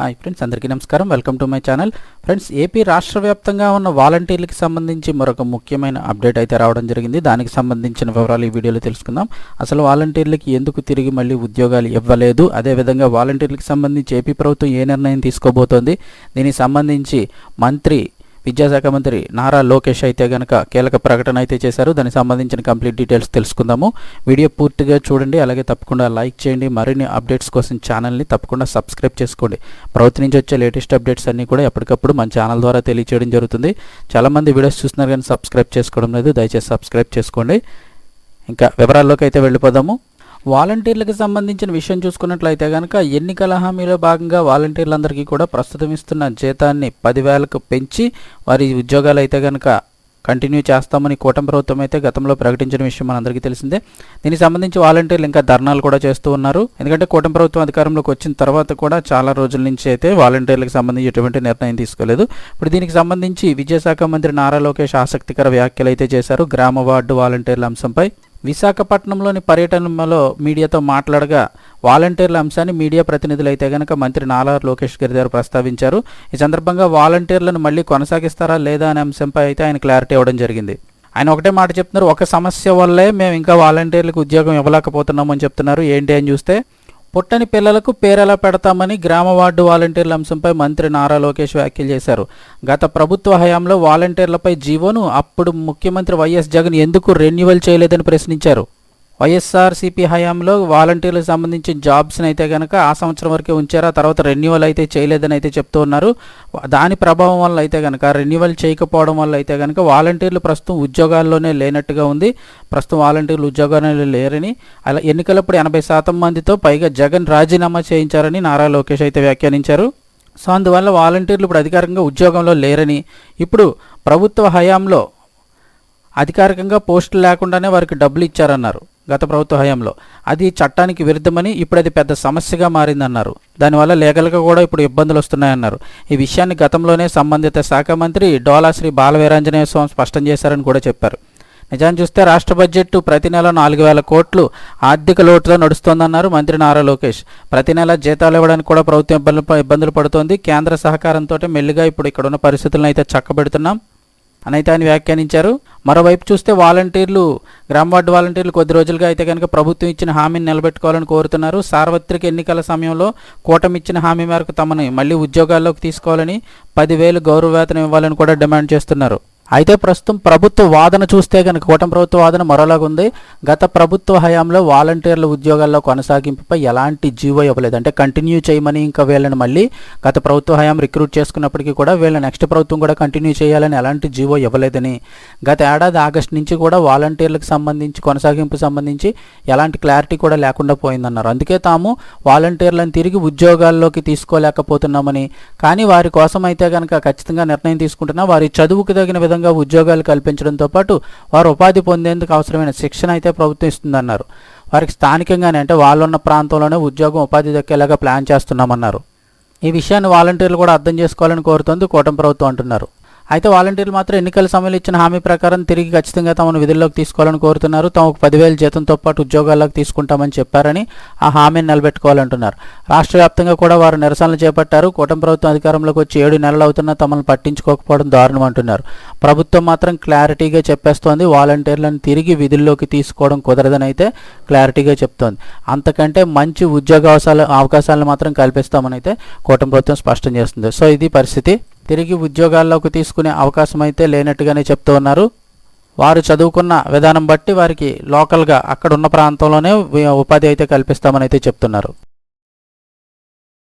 Hi friends అందరికీ నమస్కారం. Welcome to my channel. Friends AP రాష్ట్ర వ్యాప్తంగా ఉన్న వాలంటీర్లకి సంబంధించి మరొక ముఖ్యమైన అప్డేట్ అయితే రావడం జరిగింది. దానికి సంబంధించిన వివరాలు ఈ వీడియోలో తెలుసుకుందాం. అసలు వాలంటీర్లకి ఎందుకు తిరిగి మళ్ళీ ఉద్యోగాలు ఇవ్వలేదు? అదేవిధంగా వాలంటీర్లకు సంబంధించి ఏపీ ప్రభుత్వం ఏ నిర్ణయం తీసుకోబోతోంది? దీనికి సంబంధించి మంత్రి విద్యాశాఖ మంత్రి నారా లోకేష్ అయితే గనక కీలక ప్రకటన అయితే చేశారు. దానికి సంబంధించిన కంప్లీట్ డీటెయిల్స్ తెలుసుకుందాము. వీడియో పూర్తిగా చూడండి. అలాగే తప్పకుండా లైక్ చేయండి. మరిన్ని అప్డేట్స్ కోసం ఛానల్ని తప్పకుండా సబ్స్క్రైబ్ చేసుకోండి. ప్రభుత్వం నుంచి వచ్చే లేటెస్ట్ అప్డేట్స్ అన్నీ కూడా ఎప్పటికప్పుడు మన ఛానల్ ద్వారా తెలియచేయడం జరుగుతుంది. చాలామంది వీడియోస్ చూస్తున్నారు కానీ సబ్స్క్రైబ్ చేసుకోవడం లేదు. దయచేసి సబ్స్క్రైబ్ చేసుకోండి. ఇంకా వివరాల్లోకి అయితే వెళ్ళిపోదాము. వాలంటీర్లకు సంబంధించిన విషయం చూసుకున్నట్లయితే కనుక ఎన్నికల హామీలో భాగంగా వాలంటీర్లందరికీ కూడా ప్రస్తుతం ఇస్తున్న జీతాన్ని పదివేలకు పెంచి వారి ఉద్యోగాలు అయితే కనుక కంటిన్యూ చేస్తామని కూటమి ప్రభుత్వం అయితే గతంలో ప్రకటించిన విషయం మనందరికీ తెలిసిందే. దీనికి సంబంధించి వాలంటీర్లు ఇంకా ధర్నాలు కూడా చేస్తూ ఉన్నారు. ఎందుకంటే కూటమి ప్రభుత్వం అధికారంలోకి వచ్చిన తర్వాత కూడా చాలా రోజుల నుంచి అయితే వాలంటీర్లకు సంబంధించి ఎటువంటి నిర్ణయం తీసుకోలేదు. ఇప్పుడు దీనికి సంబంధించి విద్యాశాఖ మంత్రి నారా లోకేష్ ఆసక్తికర వ్యాఖ్యలు అయితే చేశారు. గ్రామ వార్డు వాలంటీర్ల అంశంపై విశాఖపట్నంలోని పర్యటనలో మీడియాతో మాట్లాడగా వాలంటీర్ల అంశాన్ని మీడియా ప్రతినిధులు అయితే గనక మంత్రి నాలా లోకేష్ గారి గారు ప్రస్తావించారు. ఈ సందర్భంగా వాలంటీర్లను మళ్ళీ కొనసాగిస్తారా లేదా అనే అంశంపై అయితే ఆయన క్లారిటీ ఇవ్వడం జరిగింది. ఆయన ఒకటే మాట చెప్తున్నారు ఒక సమస్య వల్లే మేము ఇంకా వాలంటీర్లకు ఉద్యోగం ఇవ్వలేకపోతున్నామని చెప్తున్నారు. ఏంటి అని చూస్తే పుట్టని పిల్లలకు పేరెలా పెడతామని గ్రామ వార్డు వాలంటీర్ల అంశంపై మంత్రి నారా లోకేష్ వ్యాఖ్యలు చేశారు. గత ప్రభుత్వ హయాంలో వాలంటీర్లపై జీవోను అప్పుడు ముఖ్యమంత్రి వైఎస్ జగన్ ఎందుకు రెన్యువల్ చేయలేదని ప్రశ్నించారు. వైఎస్ఆర్సీపీ హయాంలో వాలంటీర్లకు సంబంధించిన జాబ్స్ని అయితే కనుక ఆ సంవత్సరం వరకే ఉంచారు ఆ తర్వాత రెన్యువల్ అయితే చేయలేదని అయితే చెప్తూ ఉన్నారు. దాని ప్రభావం వల్ల అయితే కనుక రెన్యువల్ చేయకపోవడం వల్ల అయితే కనుక వాలంటీర్లు ప్రస్తుతం ఉద్యోగాల్లోనే లేనట్టుగా ఉంది. ప్రస్తుతం వాలంటీర్లు ఉద్యోగాల్లో లేరని అలా ఎన్నికలప్పుడు ఎనభై శాతం మందితో పైగా జగన్ రాజీనామా చేయించారని నారా లోకేష్ అయితే వ్యాఖ్యానించారు. సో అందువల్ల వాలంటీర్లు ఇప్పుడు అధికారికంగా ఉద్యోగంలో లేరని ఇప్పుడు ప్రభుత్వ హయాంలో అధికారికంగా పోస్టులు లేకుండానే వారికి డబ్బులు ఇచ్చారన్నారు. గత ప్రభుత్వ హయాంలో. అది చట్టానికి విరుద్ధమని ఇప్పుడు అది పెద్ద సమస్యగా మారిందన్నారు. దానివల్ల లీగల్గా కూడా ఇప్పుడు ఇబ్బందులు వస్తున్నాయన్నారు. ఈ విషయాన్ని గతంలోనే సంబంధిత శాఖ మంత్రి డోలా శ్రీ బాలవీరాంజనేయ స్వామి స్పష్టం చేశారని కూడా చెప్పారు. నిజాన్ని చూస్తే రాష్ట్ర బడ్జెట్ ప్రతి నెల నాలుగు వేల కోట్లు ఆర్థిక లోటుతో నడుస్తోందన్నారు మంత్రి నారా లోకేష్. ప్రతి నెల జీతాలు ఇవ్వడానికి కూడా ప్రభుత్వం ఇబ్బందులు ఇబ్బందులు పడుతోంది. కేంద్ర సహకారంతో మెల్లిగా ఇప్పుడు ఇక్కడ ఉన్న పరిస్థితులను అయితే చక్కబెడుతున్నాం. అనైతే ఆయన వ్యాఖ్యానించారు. మరోవైపు చూస్తే వాలంటీర్లు గ్రామ వార్డు వాలంటీర్లు కొద్ది రోజులుగా అయితే కనుక ప్రభుత్వం ఇచ్చిన హామీని నిలబెట్టుకోవాలని కోరుతున్నారు. సార్వత్రిక ఎన్నికల సమయంలో కూటమి ఇచ్చిన హామీ మేరకు తమని మళ్ళీ ఉద్యోగాల్లోకి తీసుకోవాలని పదివేలు గౌరవ వేతనం ఇవ్వాలని కూడా డిమాండ్ చేస్తున్నారు. అయితే ప్రస్తుతం ప్రభుత్వ వాదన చూస్తే కనుక కూటమి ప్రభుత్వ వాదన మరోలాగా ఉంది. గత ప్రభుత్వ హయాంలో వాలంటీర్ల ఉద్యోగాల్లో కొనసాగింపుపై ఎలాంటి జీవో ఇవ్వలేదు. అంటే కంటిన్యూ చేయమని ఇంకా వీళ్ళని మళ్ళీ గత ప్రభుత్వ హయాం రిక్రూట్ చేసుకున్నప్పటికీ కూడా వీళ్ళ నెక్స్ట్ ప్రభుత్వం కూడా కంటిన్యూ చేయాలని ఎలాంటి జీవో ఇవ్వలేదని. గత ఏడాది ఆగస్టు నుంచి కూడా వాలంటీర్లకు సంబంధించి కొనసాగింపు సంబంధించి ఎలాంటి క్లారిటీ కూడా లేకుండా పోయిందన్నారు. అందుకే తాము వాలంటీర్లను తిరిగి ఉద్యోగాల్లోకి తీసుకోలేకపోతున్నామని. కానీ వారి కోసం అయితే కనుక ఖచ్చితంగా నిర్ణయం తీసుకుంటున్నా వారి చదువుకు తగిన విధంగా ఉద్యోగాలు కల్పించడంతో పాటు వారు ఉపాధి పొందేందుకు అవసరమైన శిక్షణ అయితే ప్రభుత్వం ఇస్తుందన్నారు. వారికి స్థానికంగానే అంటే వాళ్ళున్న ప్రాంతంలోనే ఉద్యోగం ఉపాధి దక్కేలాగా ప్లాన్ చేస్తున్నామన్నారు. ఈ విషయాన్ని వాలంటీర్లు కూడా అర్థం చేసుకోవాలని కోరుతోంది కూటమి ప్రభుత్వం అంటున్నారు. అయితే వాలంటీర్లు మాత్రం ఎన్నికల సమయంలో ఇచ్చిన హామీ ప్రకారం తిరిగి ఖచ్చితంగా తమను విధుల్లోకి తీసుకోవాలని కోరుతున్నారు. తమకు పదివేల జీతంతో పాటు ఉద్యోగాల్లోకి తీసుకుంటామని చెప్పారని ఆ హామీని నిలబెట్టుకోవాలంటున్నారు. రాష్ట్ర వ్యాప్తంగా కూడా వారు నిరసనలు చేపట్టారు. కూటమి ప్రభుత్వం అధికారంలోకి వచ్చి ఏడు నెలలు అవుతున్నా తమను పట్టించుకోకపోవడం దారుణం అంటున్నారు. ప్రభుత్వం మాత్రం క్లారిటీగా చెప్పేస్తోంది. వాలంటీర్లను తిరిగి విధుల్లోకి తీసుకోవడం కుదరదని అయితే క్లారిటీగా చెప్తోంది. అంతకంటే మంచి ఉద్యోగ అవకాశాలు అవకాశాలను మాత్రం కల్పిస్తామని అయితే కూటమి ప్రభుత్వం స్పష్టం చేస్తుంది. సో ఇది పరిస్థితి. తిరిగి ఉద్యోగాల్లోకి తీసుకునే అవకాశం అయితే లేనట్టుగానే చెప్తూ ఉన్నారు. వారు చదువుకున్న విధానం బట్టి వారికి లోకల్గా అక్కడ ఉన్న ప్రాంతంలోనే ఉపాధి అయితే కల్పిస్తామని అయితే చెప్తున్నారు.